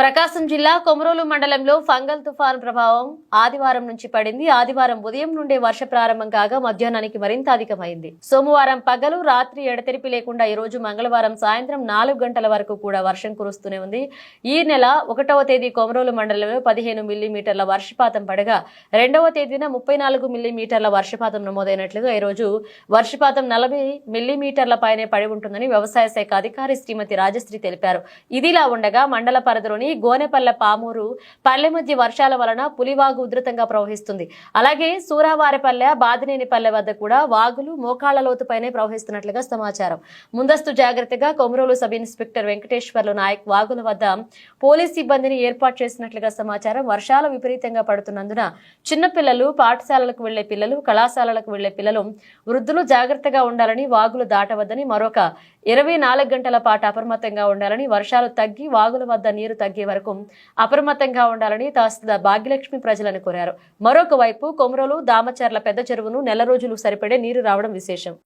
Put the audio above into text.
ప్రకాశం జిల్లా కొమరోలు మండలంలో ఫంగల్ తుఫాన్ ప్రభావం ఆదివారం నుంచి పడింది. ఆదివారం ఉదయం నుండే వర్ష ప్రారంభం కాగా మధ్యాహ్నానికి మరింత అధికమైంది. సోమవారం పగలు రాత్రి ఎడతెరిపి లేకుండా ఈ రోజు మంగళవారం సాయంత్రం నాలుగు గంటల వరకు కూడా వర్షం కురుస్తూనే ఉంది. ఈ నెల ఒకటవ తేదీ కొమరోలు మండలంలో పదిహేను మిల్లీమీటర్ల వర్షపాతం పడగా రెండవ తేదీన ముప్పై నాలుగు మిల్లీమీటర్ల వర్షపాతం నమోదైనట్లుగా ఈ రోజు వర్షపాతం నలభై మిల్లీమీటర్ల పైనే పడి ఉంటుందని వ్యవసాయ శాఖ అధికారి శ్రీమతి రాజశ్రీ తెలిపారు. ఇదిలా ఉండగా మండల పరిధిలోని గోనెపల్లె పామూరు పల్లె మధ్య వర్షాల వలన పులివాగు ఉధృతంగా ప్రవహిస్తుంది. అలాగే సూరావారిపల్లె బాదినేనిపల్లె వద్ద కూడా వాగులు మోకాళ్ళ లోతుపైనే ప్రవహిస్తున్నట్లుగా సమాచారం. ముందస్తు జాగ్రత్తగా కొమరోలు సబ్ ఇన్స్పెక్టర్ వెంకటేశ్వర్లు నాయక్ వాగుల వద్ద పోలీస్ సిబ్బందిని ఏర్పాటు చేసినట్లుగా సమాచారం. వర్షాలు విపరీతంగా పడుతున్నందున చిన్నపిల్లలు పాఠశాలలకు వెళ్ళే పిల్లలు కళాశాలలకు వెళ్ళే పిల్లలు వృద్ధులు జాగ్రత్తగా ఉండాలని వాగులు దాటవద్దని మరొక ఇరవై నాలుగు గంటల పాటు అప్రమత్తంగా ఉండాలని వర్షాలు తగ్గి వాగుల వద్ద నీరు తగ్గే వరకు అప్రమత్తంగా ఉండాలని తహసీల్దార్ భాగ్యలక్ష్మి ప్రజలను కోరారు. మరొక వైపు కొమరోలు దామచర్ల పెద్ద చెరువును నెల రోజులు సరిపడే నీరు రావడం విశేషం.